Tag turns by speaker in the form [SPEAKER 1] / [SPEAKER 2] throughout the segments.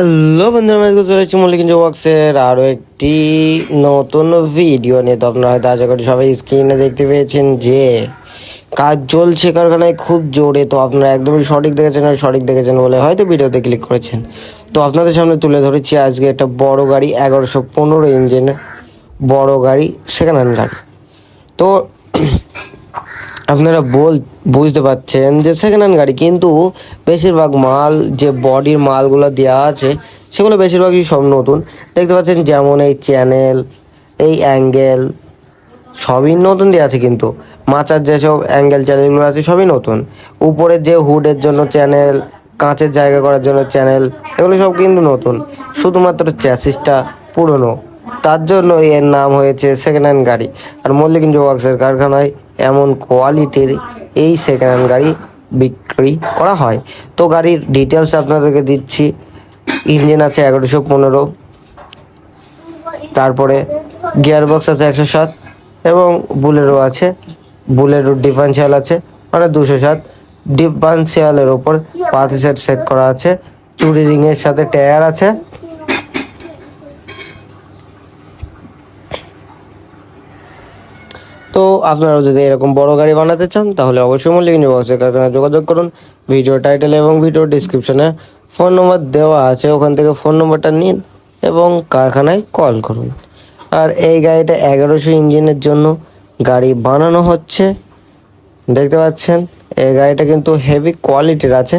[SPEAKER 1] Hello বন্ধুরা চলে এসেছি মল্লিক ওয়ার্কসের আরও একটি নতুন ভিডিও নিয়ে। তো আপনারা হয়তো আশা করি সবাই স্ক্রিনে দেখতে পেয়েছেন যে, কাজ চলছে কারখানায় খুব জোরে। তো আপনারা একদমই সঠিক দেখেছেন আর সঠিক দেখেছেন বলে হয়তো ভিডিওতে ক্লিক করেছেন। তো আপনাদের সামনে তুলে ধরেছি আজকে একটা বড় গাড়ি, এগারোশো পনেরো ইঞ্জিনের বড় গাড়ি সেকেন্ড হ্যান্ড গাড়ি। তো আপনারা বল, বুঝতে পারছেন যে সেকেন্ড হ্যান্ড গাড়ি কিন্তু বেশিরভাগ মাল, যে বডির মালগুলো দেওয়া আছে, সেগুলো বেশিরভাগই সব নতুন। দেখতে পাচ্ছেন যেমন এই চ্যানেল এই অ্যাঙ্গেল সবই নতুন দেওয়া আছে কিন্তু। মাচার যেসব অ্যাঙ্গেল চ্যানেলগুলো আছে, সবই নতুন। উপরের যে হুডের জন্য চ্যানেল কাঁচের জায়গা করার জন্য চ্যানেল এগুলো সব কিন্তু নতুন। শুধুমাত্র চ্যাসিসটা পুরনো। তার জন্য এর নাম হয়েছে সেকেন্ড হ্যান্ড গাড়ি। আর মল্লিক ওয়ার্কসের কারখানায় এমন কোয়ালিটির এই সেকেন্ড হ্যান্ড গাড়ি বিক্রি করা হয়। তো গাড়ির ডিটেলস আপনাদেরকে দিচ্ছি। ইঞ্জিন আছে এগারোশো পনেরো। তারপরে গিয়ার বক্স আছে একশো সাত এবং বুলেরো আছে। বুলেরো ডিফারেন্সিয়াল আছে মানে দুশো সাত। ডিফারেন্সিয়ালের ওপর পাতি সেট সেট করা আছে। চুরি রিংয়ের সাথে টায়ার আছে। তো আপনারাও যদি এরকম বড় গাড়ি বানাতে চান, তাহলে অবশ্যই মল্লিক বক্সের কারখানায় যোগাযোগ করুন। ভিডিও টাইটেল এবং ভিডিও ডিসক্রিপশনে ফোন নম্বর দেওয়া আছে, ওখান থেকে ফোন নম্বরটা নিন এবং কারখানায় কল করুন। আর এই গাড়িটা এগারোশো ইঞ্জিনের জন্য গাড়ি বানানো হচ্ছে। দেখতে পাচ্ছেন, এই গাড়িটা কিন্তু হেভি কোয়ালিটির আছে।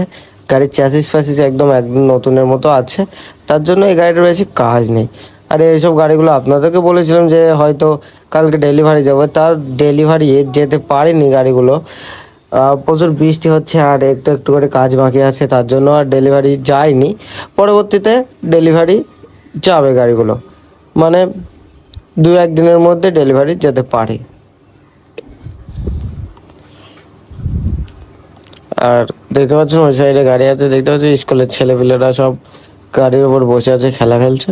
[SPEAKER 1] গাড়ির চ্যাসিস ফ্যাসিস একদম একদম নতুনের মতো আছে। তার জন্য এই গাড়িটার বেশি কাজ নেই। আর এইসব গাড়িগুলো আপনাদেরকে বলেছিলাম যে হয়তো কালকে ডেলিভারি যাবে। তার ডেলিভারি যেতে পারেনি গাড়িগুলো। প্রচুর বৃষ্টি হচ্ছে আর একটু একটু করে কাজ বাকি আছে, তার জন্য আর ডেলিভারি যায়নি। পরবর্তীতে ডেলিভারি যাবে গাড়িগুলো। মানে দু একদিনের মধ্যে ডেলিভারি যেতে পারে। আর দেখতে পাচ্ছেন ওই সাইডে গাড়ি আছে, দেখতে পাচ্ছেন স্কুলের ছেলেপিলেরা সব গাড়ির উপর বসে আছে, খেলা খেলছে।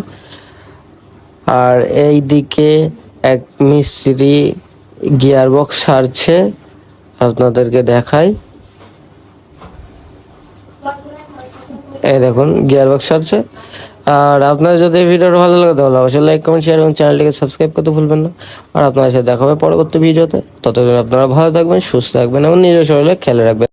[SPEAKER 1] আর এই দিকে এক মিস্ত্রি গিয়ার বক্স সারছে। আপনাদেরকে দেখাই। এই দেখুন গিয়ার বক্স সারছে। আর আপনাদের যদি ভিডিওটা ভালো লাগে, তাহলে অবশ্যই লাইক কমেন্ট শেয়ার এবং চ্যানেলটিকে সাবস্ক্রাইব করতে ভুলবেন না। আর আপনাদের সাথে দেখা হবে পরবর্তী ভিডিওতে। ততদিন আপনারা ভালো থাকবেন, সুস্থ থাকবেন এবং নিজের শরীরে খেয়াল রাখবেন।